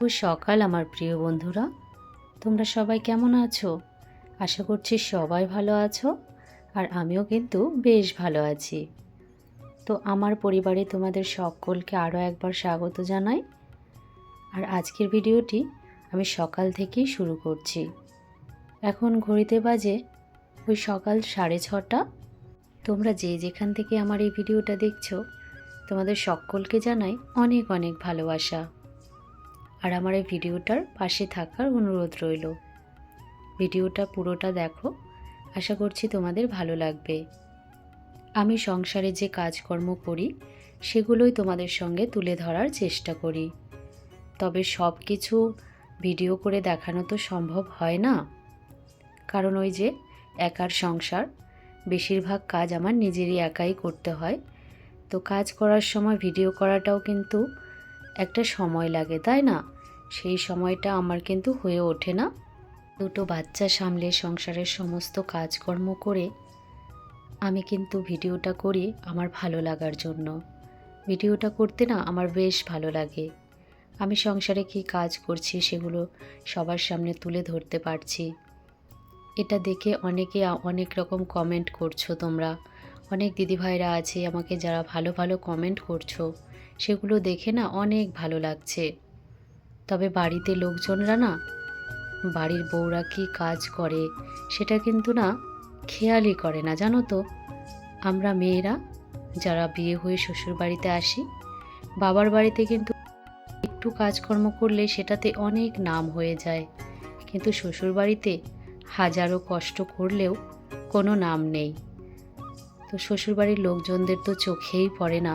শুভ সকাল, আমার প্রিয় বন্ধুরা। তোমরা সবাই কেমন আছো? আশা করছি সবাই ভালো আছো, আর আমিও কিন্তু বেশ ভালো আছি। তো আমার পরিবারে তোমাদের সকলকে আরও একবার স্বাগত জানাই। আর আজকের ভিডিওটি আমি সকাল থেকেই শুরু করছি। এখন ঘড়িতে বাজে ওই সকাল সাড়ে ছটা। তোমরা যে যেখান থেকে আমার এই ভিডিওটা দেখছ, তোমাদের সকলকে জানাই অনেক অনেক ভালোবাসা। আর আমার এই ভিডিওটার পাশে থাকার অনুরোধ রইল। ভিডিওটা পুরোটা দেখো। আশা করছি তোমাদের ভালো লাগবে। আমি সংসারে যে কাজকর্ম করি, সেগুলোই তোমাদের সঙ্গে তুলে ধরার চেষ্টা করি। তবে সব কিছু ভিডিও করে দেখানো তো সম্ভব হয় না। কারণ ওই যে একার সংসার, বেশিরভাগ কাজ আমার নিজেরই একাই করতে হয়। তো কাজ করার সময় ভিডিও করাটাও কিন্তু একটা সময় লাগে, তাই না? সেই সময়টা আমার কিন্তু হয়ে ওঠে না। দুটো বাচ্চা সামলে সংসারের সমস্ত কাজকর্ম করে আমি কিন্তু ভিডিওটা করি আমার ভালো লাগার জন্য। ভিডিওটা করতে না আমার বেশ ভালো লাগে। আমি সংসারে কী কাজ করছি সেগুলো সবার সামনে তুলে ধরতে পারছি। এটা দেখে অনেকে অনেক রকম কমেন্ট করছ তোমরা। অনেক দিদিভাইরা আছে আমাকে যারা ভালো ভালো কমেন্ট করছ, সেগুলো দেখে না অনেক ভালো লাগছে। তবে বাড়িতে লোকজনরা না, বাড়ির বউরা কী কাজ করে সেটা কিন্তু না খেয়ালই করে না, জানো তো। আমরা মেয়েরা যারা বিয়ে হয়ে শ্বশুর বাড়িতে আসি, বাবার বাড়িতে কিন্তু একটু কাজকর্ম করলে সেটাতে অনেক নাম হয়ে যায়। কিন্তু শ্বশুর বাড়িতে হাজারো কষ্ট করলেও কোনো নাম নেই। তো শ্বশুরবাড়ির লোকজনদের তো চোখেই পড়ে না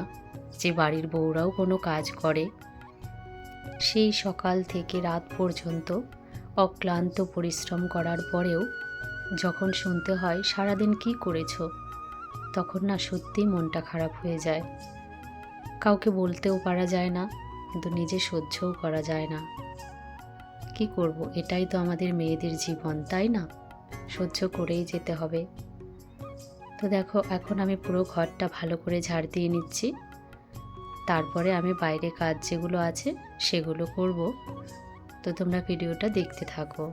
যে বাড়ির বউরাও কোনো কাজ করে। সেই সকাল থেকে রাত পর্যন্ত অক্লান্ত পরিশ্রম করার পরেও যখন শুনতে হয়, সারাদিন কি করেছ? তখন না সত্যিই মনটা খারাপ হয়ে যায়। কাউকে বলতেও পারা যায় না, কিন্তু নিজে সহ্যও করা যায় না। কি করব? এটাই তো আমাদের মেয়েদের জীবন, তাই না? সহ্য করেই যেতে হবে। তো দেখো, এখন আমি পুরো ঘরটা ভালো করে ঝাড় দিয়ে নিচ্ছি। তারপরে আমি বাইরে কাজ যেগুলো আছে সেগুলো করব। তো তোমরা ভিডিওটা দেখতে থাকো।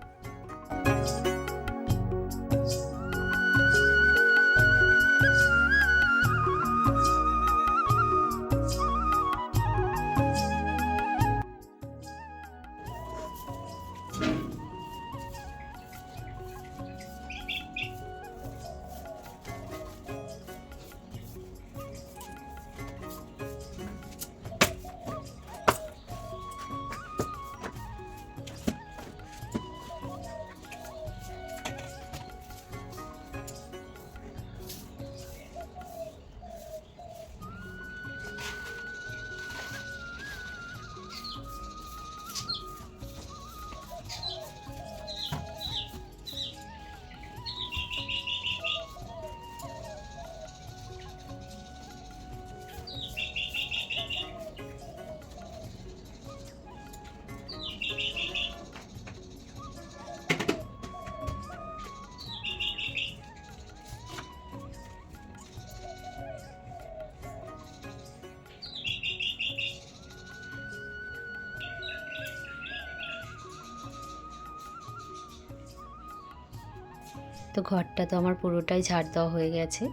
তো ঘরটা তো আমার পুরোটাই ঝাড় দেওয়া হয়ে গেছে।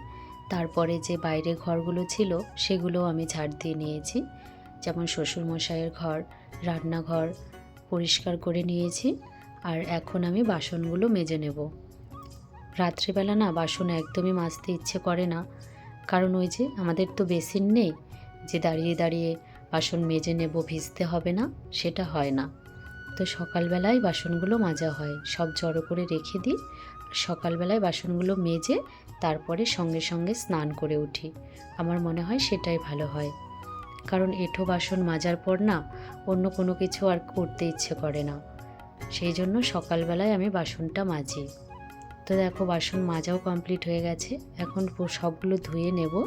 তারপরে যে বাইরে ঘরগুলো ছিল, সেগুলোও আমি ঝাড় দিয়ে নিয়েছি। যেমন শ্বশুরমশাইয়ের ঘর, রান্নাঘর পরিষ্কার করে নিয়েছি আর এখন আমি বাসনগুলো মেজে নেব। রাত্রিবেলা না বাসন একদমই মাজতে ইচ্ছে করে না। কারণ ওই যে আমাদের তো বেসিন নেই, যে দাঁড়িয়ে দাঁড়িয়ে বাসন মেজে নেব, ভিজতে হবে না, সেটা হয় না। তো সকালবেলায় বাসনগুলো মাজা হয়, সব জড়ো করে রেখে দিই সকালবেলায় বাসনগুলো মেজে তারপরে সঙ্গে সঙ্গে স্নান করে উঠি। আমার মনে হয় সেটাই ভালো হয়। কারণ এঁঠো বাসন মাজার পর না অন্য কোনো কিছু আর করতে ইচ্ছে করে না। সেই জন্য সকালবেলায় আমি বাসনটা মাজি। তো দেখো, বাসন মাজাও কমপ্লিট হয়ে গেছে। এখন সবগুলো ধুয়ে নেব।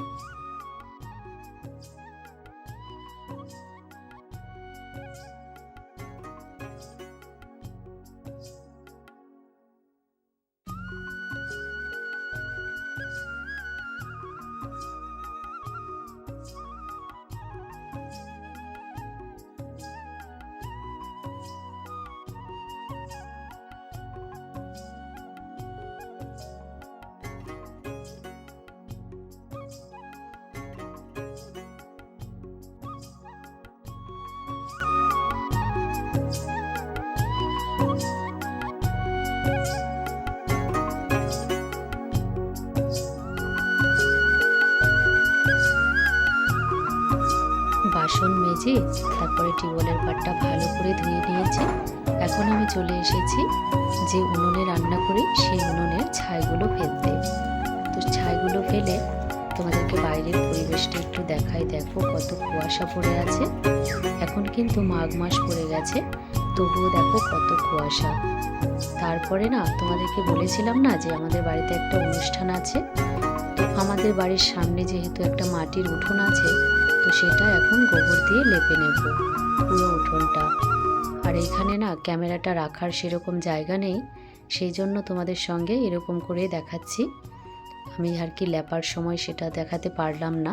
মেজে তারপরে টিউবওয়েলের পাটটা ভালো করে ধুয়ে নিয়েছি। এখন আমি চলে এসেছি যে উনুনে রান্না করি, সেই উনুনের ছাইগুলো ফেলতে। তো ছাইগুলো ফেলে তোমাদেরকে বাইরের পরিবেশটা একটু দেখাই। দেখো কত কুয়াশা পড়ে আছে। এখন কিন্তু মাঘ মাস পড়ে গেছে। তবুও দেখো কত কুয়াশা। তারপরে না, তোমাদেরকে বলেছিলাম না যে আমাদের বাড়িতে একটা অনুষ্ঠান আছে? তো আমাদের বাড়ির সামনে যেহেতু একটা মাটির উঠোন আছে তো সেটা এখন গোবর দিয়ে লেপে নেব, পুরো উঠোনটা। আর এখানে না ক্যামেরাটা রাখার সেরকম জায়গা নেই, সেই জন্য তোমাদের সঙ্গে এরকম করে দেখাচ্ছি। আমি আর কি লেপার সময় সেটা দেখাতে পারলাম না।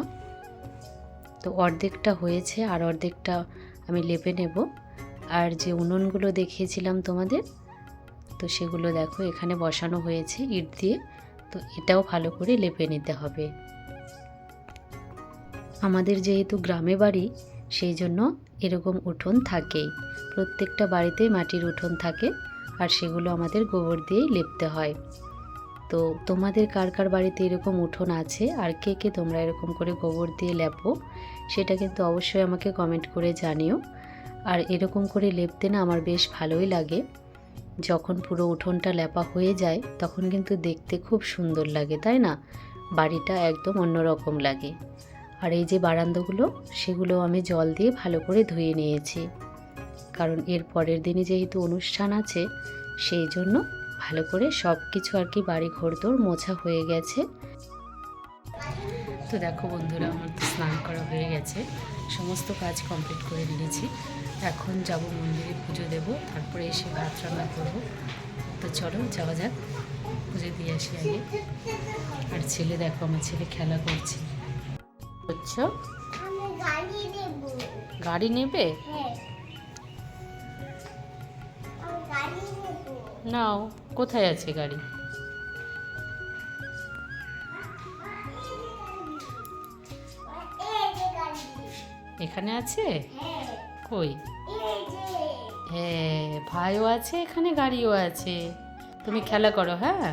তো অর্ধেকটা হয়েছে আর অর্ধেকটা আমি লেপে নেব। আর যে উনুনগুলো দেখিয়েছিলাম তোমাদের, তো সেগুলো দেখো এখানে বসানো হয়েছে ইট দিয়ে, তো এটাও ভালো করে লেপে নিতে হবে। আমাদের যেহেতু গ্রামে বাড়ি, সেই জন্য এরকম উঠোন থাকেই। প্রত্যেকটা বাড়িতেই মাটির উঠোন থাকে আর সেগুলো আমাদের গোবর দিয়েই লেপতে হয়। তো তোমাদের কার কার বাড়িতে এরকম উঠোন আছে আর কে কে তোমরা এরকম করে গোবর দিয়ে লেপো, সেটা কিন্তু অবশ্যই আমাকে কমেন্ট করে জানিও। আর এরকম করে লেপতে না আমার বেশ ভালোই লাগে। যখন পুরো উঠোনটা লেপা হয়ে যায়, তখন কিন্তু দেখতে খুব সুন্দর লাগে, তাই না? বাড়িটা একদম অন্যরকম লাগে। আর এই যে বারান্দাগুলো, সেগুলো আমি জল দিয়ে ভালো করে ধুয়ে নিয়েছি। কারণ এর পরের দিনে যেহেতু অনুষ্ঠান আছে, সেই জন্য ভালো করে সব কিছু আর কি বাড়ি ঘরদোর মোছা হয়ে গেছে। তো দেখো বন্ধুরা, আমার তো স্নান করা হয়ে গেছে। সমস্ত কাজ কমপ্লিট করে নিয়েছি। এখন যাব মন্দিরে পুজো দেব, তারপরে এসে ভাত রান্না করব। তো চলো যাওয়া যাক, পুজো দিয়ে আসি আগে। আর ছেলে দেখো, আমার ছেলে খেলা করছে। গাড়ি নেবে। হ্যাঁ। নাও কোথায় আছে গাড়ি? এখানে আছে? হ্যাঁ। কই? হ্যাঁ ভাইও আছে এখানে গাড়িও আছে। তুমি খেলা করো হ্যাঁ?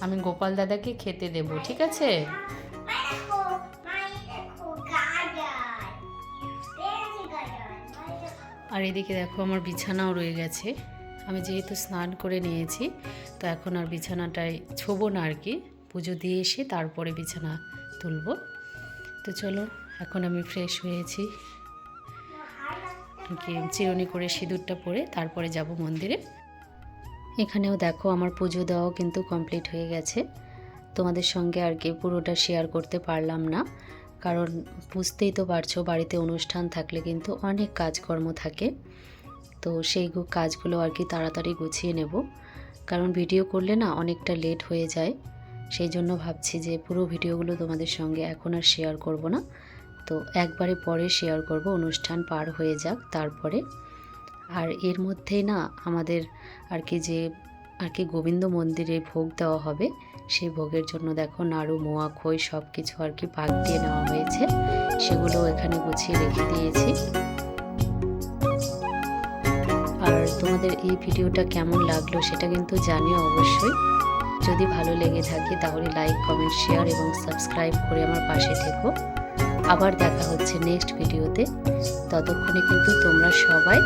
আমি গোপাল দাদাকে খেতে দেব ঠিক আছে? আর এদিকে দেখো আমার বিছানাও রয়ে গেছে। আমি যেহেতু স্নান করে নিয়েছি, তো এখন আর বিছানাটায় ছোবো না আর কি। পুজো দিয়ে এসে তারপরে বিছানা তুলবো। তো চলো, এখন আমি ফ্রেশ হয়েছি। চিরুনি করে সিঁদুরটা পরে তারপরে যাব মন্দিরে। এখানেও দেখো আমার পুজো দেওয়াও কিন্তু কমপ্লিট হয়ে গেছে। তোমাদের সঙ্গে আর কি পুরোটা শেয়ার করতে পারলাম না। কারণ বুঝতেই তো পারছ বাড়িতে অনুষ্ঠান থাকলে কিন্তু অনেক কাজকর্ম থাকে। তো সেই কাজগুলো আর কি তাড়াতাড়ি গুছিয়ে নেব। কারণ ভিডিও করলে না অনেকটা লেট হয়ে যায়। সেই জন্য ভাবছি যে পুরো ভিডিওগুলো তোমাদের সঙ্গে এখন আর শেয়ার করব না। তো একবারে পরে শেয়ার করব, অনুষ্ঠান পার হয়ে যাক তারপরে। আর এর মধ্যেই না আমাদের আর কি যে, আর কি গোবিন্দ মন্দিরে ভোগ দেওয়া হবে। সেই ভোগের জন্য দেখো নাড়ু, মোয়া, খই সব কিছু আর কি পাক দিয়ে নেওয়া হয়েছে। সেগুলো এখানে গুছিয়ে রেখে দিয়েছি। আর তোমাদের এই ভিডিওটা কেমন লাগল সেটা কিন্তু জানিও অবশ্যই। যদি ভালো লেগে থাকে তাহলে লাইক, কমেন্ট, শেয়ার এবং সাবস্ক্রাইব করে আমার পাশে থেকো। আবার দেখা হচ্ছে নেক্সট ভিডিওতে। ততক্ষণে কিন্তু তোমরা সবাই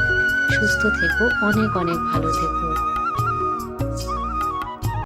সুস্থ থেকো, অনেক অনেক ভালো থেকো।